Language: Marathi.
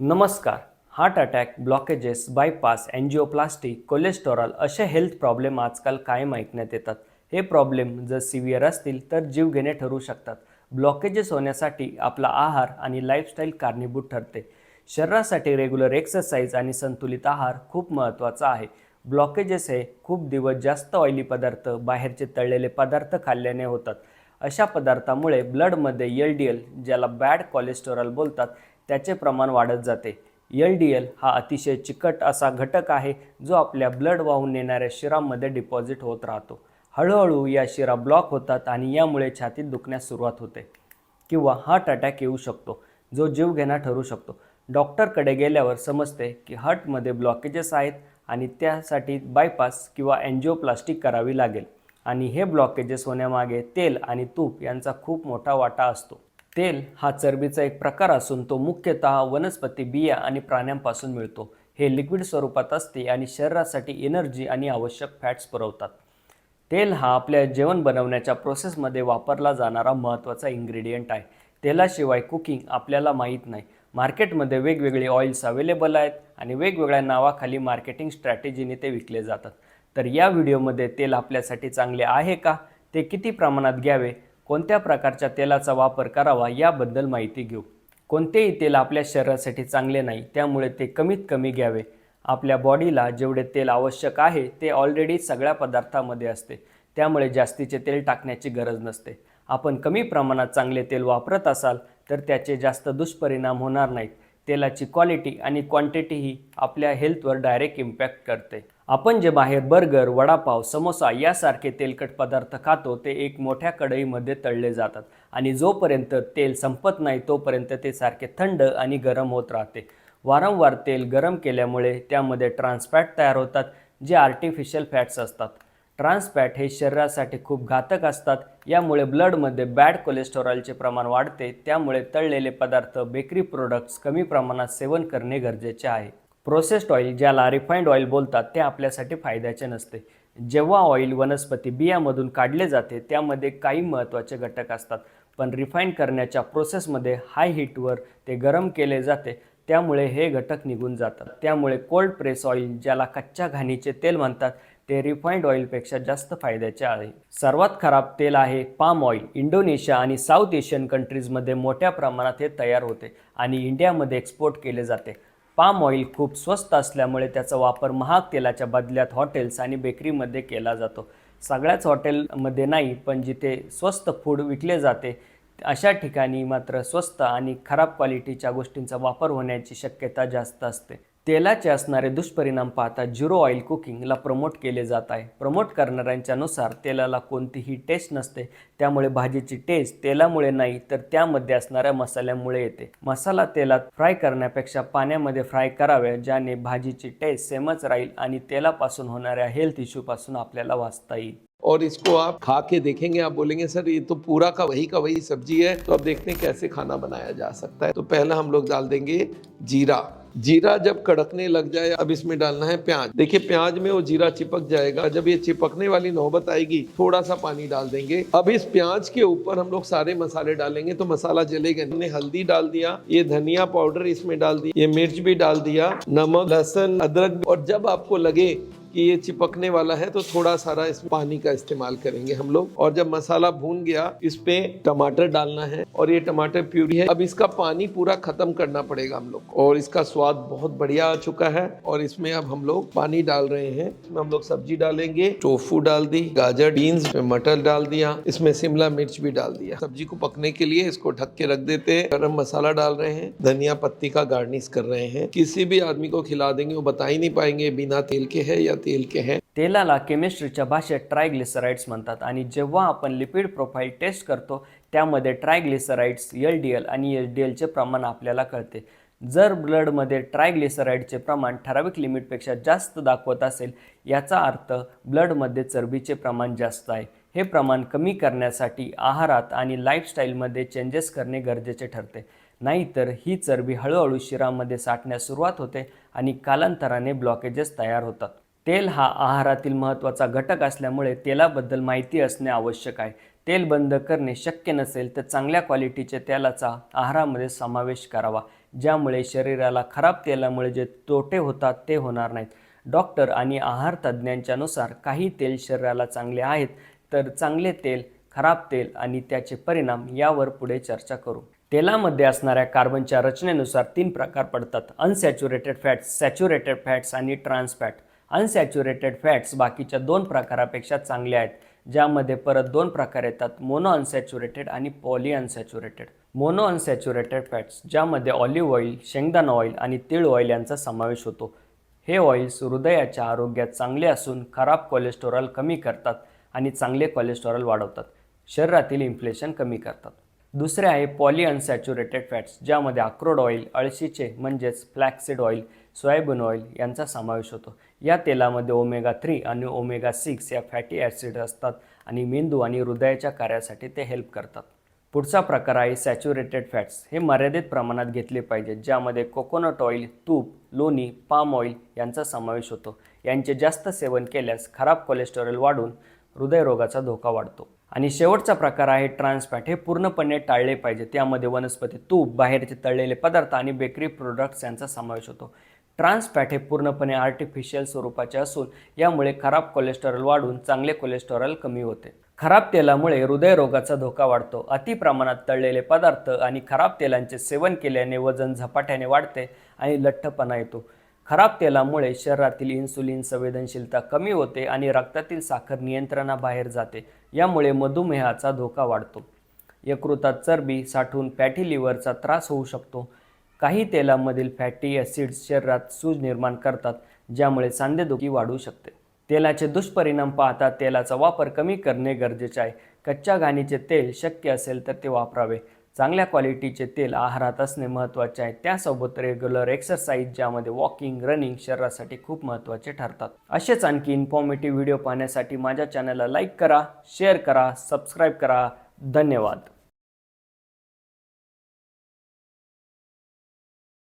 नमस्कार. Heart attack blockages bypass angioplasty cholesterol असे हेल्थ प्रॉब्लेम आजकाल कायम ऐकण्यात येतात. हे प्रॉब्लेम जर सिव्हिअर असतील तर जीवघेणे ठरू शकतात. ब्लॉकेजेस होण्यासाठी आपला आहार आणि लाईफस्टाईल कारणीभूत ठरते. शरीरासाठी रेग्युलर एक्सरसाइज आणि संतुलित आहार खूप महत्त्वाचा आहे. ब्लॉकेजेस हे खूप दिवस जास्त ऑइली पदार्थ बाहेरचे तळलेले पदार्थ खाल्ल्याने होतात. अशा पदार्थामुळे ब्लडमध्ये एल डी एल ज्याला बॅड कोलेस्टेरॉल बोलतात त्याचे प्रमाण वाढत जाते. एल डी एल हा अतिशय चिकट असा घटक आहे जो आपल्या ब्लड वाहून नेणाऱ्या शिरामध्ये डिपॉझिट होत राहतो. हळूहळू या शिरा ब्लॉक होतात आणि यामुळे छातीत दुखण्यास सुरुवात होते किंवा हार्ट अटॅक येऊ शकतो जो जीवघेणा ठरू शकतो. डॉक्टरकडे गेल्यावर समजते की हार्टमध्ये ब्लॉकेजेस आहेत आणि त्यासाठी बायपास किंवा अँजिओप्लास्टिक करावी लागेल. आणि हे ब्लॉकेजेस होण्यामागे तेल आणि तूप यांचा खूप मोठा वाटा असतो. तेल हा चरबीचा एक प्रकार असून तो मुख्यतः वनस्पती बिया आणि प्राण्यांपासून मिळतो. हे लिक्विड स्वरूपात असते आणि शरीरासाठी एनर्जी आणि आवश्यक फॅट्स पुरवतात. तेल हा आपल्या जेवण बनवण्याच्या प्रोसेसमध्ये वापरला जाणारा महत्त्वाचा इन्ग्रेडियंट आहे. तेलाशिवाय कुकिंग आपल्याला माहीत नाही. मार्केटमध्ये वेगवेगळे ऑइल्स अवेलेबल आहेत आणि वेगवेगळ्या नावाखाली मार्केटिंग स्ट्रॅटेजीने ते विकले जातात. तर या व्हिडिओमध्ये तेल आपल्यासाठी चांगले आहे का? ते किती प्रमाणात घ्यावे? कोणत्या प्रकारच्या तेलाचा वापर करावा याबद्दल माहिती घेऊ. कोणतेही तेल आपल्या शरीरासाठी चांगले नाही त्यामुळे ते कमीत कमी घ्यावे. आपल्या बॉडीला जेवढे तेल आवश्यक आहे ते ऑलरेडी सगळ्या पदार्थामध्ये असते. त्यामुळे जास्तीचे तेल टाकण्याची गरज नसते. आपण कमी प्रमाणात चांगले तेल वापरत असाल तर त्याचे जास्त दुष्परिणाम होणार नाहीत. तेलाची क्वालिटी आणि क्वांटिटीही आपल्या हेल्थवर डायरेक्ट इम्पॅक्ट करते. आपण जे बाहेर बर्गर वडापाव समोसा यासारखे तेलकट पदार्थ खातो ते एक मोठ्या कढईमध्ये तळले जातात आणि जोपर्यंत तेल संपत नाही तोपर्यंत ते सारखे थंड आणि गरम होत राहते. वारंवार तेल गरम केल्यामुळे त्यामध्ये ट्रान्सफॅट तयार होतात जे आर्टिफिशियल फॅट्स असतात. ट्रान्सफॅट हे शरीरासाठी खूप घातक असतात यामुळे ब्लडमध्ये बॅड कोलेस्टेरॉलचे प्रमाण वाढते त्यामुळे तळलेले पदार्थ बेकरी प्रोडक्ट्स कमी प्रमाणात सेवन करणे गरजेचे आहे. प्रोसेस्ड ऑइल ज्याला रिफाईंड ऑइल बोलतात ते आपल्यासाठी फायद्याचे नसते. जेव्हा ऑइल वनस्पती बियामधून काढले जाते त्यामध्ये काही महत्त्वाचे घटक असतात. पण रिफाईन करण्याच्या प्रोसेसमध्ये हाय हीटवर ते गरम केले जाते त्यामुळे हे घटक निघून जातात. त्यामुळे कोल्ड प्रेस ऑइल ज्याला कच्च्या घाणीचे तेल म्हणतात ते रिफाईंड ऑइलपेक्षा जास्त फायद्याचे आहे. सर्वात खराब तेल आहे पाम ऑइल. इंडोनेशिया आणि साऊथ एशियन कंट्रीजमध्ये मोठ्या प्रमाणात हे तयार होते आणि इंडियामध्ये एक्सपोर्ट केले जाते. पाम ऑइल खूप स्वस्त असल्यामुळे त्याचा वापर महाग तेलाच्या बदल्यात हॉटेल्स आणि बेकरीमध्ये केला जातो. सगळ्याच हॉटेलमध्ये नाही पण जिथे स्वस्त फूड विकले जाते अशा ठिकाणी मात्र स्वस्त आणि खराब क्वालिटीच्या गोष्टींचा वापर होण्याची शक्यता जास्त असते. तेलाचे असणारे दुष्परिणाम पाहता झिरो ऑइल कुकिंगला प्रमोट केले जात आहे. प्रमोट करणाऱ्यांच्यानुसार तेलाला कोणतीही टेस्ट नसते. त्यामुळे भाजीची टेस्ट तेलामुळे नाही तर त्यामध्ये असणाऱ्या मसाल्यामुळे येते. मसाला तेलात फ्राय करण्यापेक्षा पाण्यामध्ये फ्राय करावे ज्याने भाजीची टेस्ट सेमच राहील आणि तेलापासून होणाऱ्या हेल्थ इश्यूपासून आपल्याला वाचता येईल. और इसको आप खा के देखेंगे आप बोलेंगे सर ये तो पूरा का वही का वही सब्जी है। तो अब देखते हैं कैसे खाना बनाया जा सकता है। तो पहला हम लोग डाल देंगे जीरा। जीरा जब कड़कने लग जाए, अब इसमें डालना है प्याज। देखिए, प्याज में वो जीरा चिपक जाएगा। जब ये चिपकने वाली नौबत आएगी थोड़ा सा पानी डाल देंगे। अब इस प्याज के ऊपर हम लोग सारे मसाले डालेंगे तो मसाला जलेगा। हमने हल्दी डाल दिया, ये धनिया पाउडर इसमें डाल दिया, ये मिर्च भी डाल दिया, नमक, लहसन, अदरक, और जब आपको लगे कि ये चिपकने वाला है तो थोड़ा सारा इस पानी का इस्तेमाल करेंगे हम लोग। और जब मसाला भून गया, इस पे टमाटर डालना है और ये टमाटर प्यूरी है। अब इसका पानी पूरा खत्म करना पड़ेगा हम लोग। और इसका स्वाद बहुत बढ़िया आ चुका है और इसमें अब हम लोग पानी डाल रहे हैं। इसमें हम लोग सब्ज़ी डालेंगे, टोफू डाल दी, गाजर, बीन्स मटर डाल दिया, इसमें शिमला मिर्च भी डाल दिया। सब्ज़ी को पकने के लिए इसको ढक के रख देते हैं। गरम मसाला डाल रहे हैं, धनिया पत्ती का गार्निश कर रहे हैं। किसी भी आदमी को खिला देंगे, वो बता ही नहीं पाएँगे, बिना तेल के है या तेल के हैं। तेलाला केमिस्ट्रीच्या भाषेत ट्रायग्लिसराइड्स म्हणतात आणि जेव्हा आपण लिपिड प्रोफाईल टेस्ट करतो त्यामध्ये ट्रायग्लिसराइड्स एल डी एल आणि एच डी एलचे प्रमाण आपल्याला कळते. जर ब्लडमध्ये ट्रायग्लिसराइडचे प्रमाण ठराविक लिमिटपेक्षा जास्त दाखवत असेल याचा अर्थ ब्लडमध्ये चरबीचे प्रमाण जास्त आहे. हे प्रमाण कमी करण्यासाठी आहारात आणि लाईफस्टाईलमध्ये चेंजेस करणे गरजेचे ठरते. नाहीतर ही चरबी हळूहळू शिरामध्ये साठण्यास सुरुवात होते आणि कालांतराने ब्लॉकेजेस तयार होतात. तेल हा आहारातील महत्त्वाचा घटक असल्यामुळे तेलाबद्दल माहिती असणे आवश्यक आहे. तेल बंद करणे शक्य नसेल तर चांगल्या क्वालिटीचे तेलाचा आहारामध्ये समावेश करावा. ज्यामुळे शरीराला खराब तेलामुळे जे तोटे होतात ते होणार नाहीत. डॉक्टर आणि आहार तज्ज्ञांच्यानुसार काही तेल शरीराला चांगले आहेत तर चांगले तेल खराब तेल आणि त्याचे परिणाम यावर पुढे चर्चा करू. तेलामध्ये असणाऱ्या कार्बनच्या रचनेनुसार तीन प्रकार पडतात. अनसॅच्युरेटेड फॅट्स सॅच्युरेटेड फॅट्स आणि ट्रान्स फॅट. अनसॅच्युरेटेड फॅट्स बाकीच्या दोन प्रकारापेक्षा चांगले आहेत ज्यामध्ये परत दोन प्रकार येतात मोनो अनसॅच्युरेटेड आणि poly unsaturated mono unsaturated fats ज्यामध्ये ऑलिव्ह ऑइल शेंगदाणा ऑइल आणि तीळ ऑइल यांचा समावेश होतो. हे ऑइल्स हृदयाच्या आरोग्यात चांगले असून खराब कोलेस्टेरॉल कमी करतात आणि चांगले कोलेस्टेरॉल वाढवतात. शरीरातील इन्फ्लेशन कमी करतात. दुसरे आहे पॉली अनसॅच्युरेटेड फॅट्स ज्यामध्ये अक्रोड ऑइल अळशीचे म्हणजेच फ्लॅक्सिड ऑइल सोयाबीन ऑइल यांचा समावेश होतो. या तेलामध्ये ओमेगा थ्री आणि ओमेगा सिक्स या फॅटी ॲसिड असतात आणि मेंदू आणि हृदयाच्या कार्यासाठी ते हेल्प करतात. पुढचा प्रकार आहे सॅच्युरेटेड फॅट्स हे मर्यादित प्रमाणात घेतले पाहिजेत ज्यामध्ये कोकोनट ऑइल तूप लोणी पाम ऑइल यांचा समावेश होतो. यांचे जास्त सेवन केल्यास खराब कोलेस्टेरॉल वाढून हृदयरोगाचा धोका वाढतो. आणि शेवटचा प्रकार आहे ट्रान्सफॅट हे पूर्णपणे टाळले पाहिजे त्यामध्ये वनस्पती तूप बाहेरचे तळलेले पदार्थ आणि बेकरी प्रोडक्ट्स यांचा समावेश होतो. ट्रान्स फॅट हे पूर्णपणे आर्टिफिशियल स्वरूपाचे असून यामुळे खराब कोलेस्टेरॉल वाढून चांगले कोलेस्टेरॉल कमी होते. खराब तेलामुळे हृदयरोगाचा धोका वाढतो. अति प्रमाणात तळलेले पदार्थ आणि खराब तेलांचे सेवन केल्याने वजन झपाट्याने वाढते आणि लठ्ठपणा येतो. खराब तेलामुळे शरीरातील इन्सुलिन संवेदनशीलता कमी होते आणि रक्तातील साखर नियंत्रणाबाहेर जाते. यामुळे मधुमेहाचा धोका वाढतो. यकृतात चरबी साठून फॅटी लिव्हरचा त्रास होऊ शकतो. काही तेलामधील फॅटी ॲसिड्स शरीरात सूज निर्माण करतात ज्यामुळे सांधेदुखी वाढू शकते. तेलाचे दुष्परिणाम पाहता तेलाचा वापर कमी करणे गरजेचे आहे. कच्च्या घाणीचे तेल शक्य असेल तर ते वापरावे. चांगल्या क्वालिटीचे तेल आहारात असणे महत्त्वाचे आहे. त्यासोबत रेग्युलर एक्सरसाइज ज्यामध्ये वॉकिंग रनिंग शरीरासाठी खूप महत्त्वाचे ठरतात. असेच आणखी इन्फॉर्मेटिव्ह व्हिडिओ पाहण्यासाठी माझ्या चॅनलला लाईक करा शेअर करा सबस्क्राईब करा. धन्यवाद.